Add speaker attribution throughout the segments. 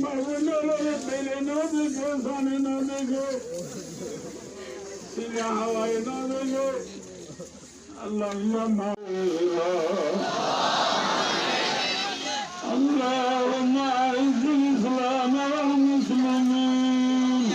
Speaker 1: mahvunları belini dikiyor, sanını dikiyor. Silah havayını dikiyor. Allahümme Allahümme aizil İslam'a vel Müslümin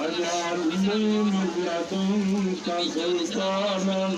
Speaker 1: ve cealni milletin kasultanen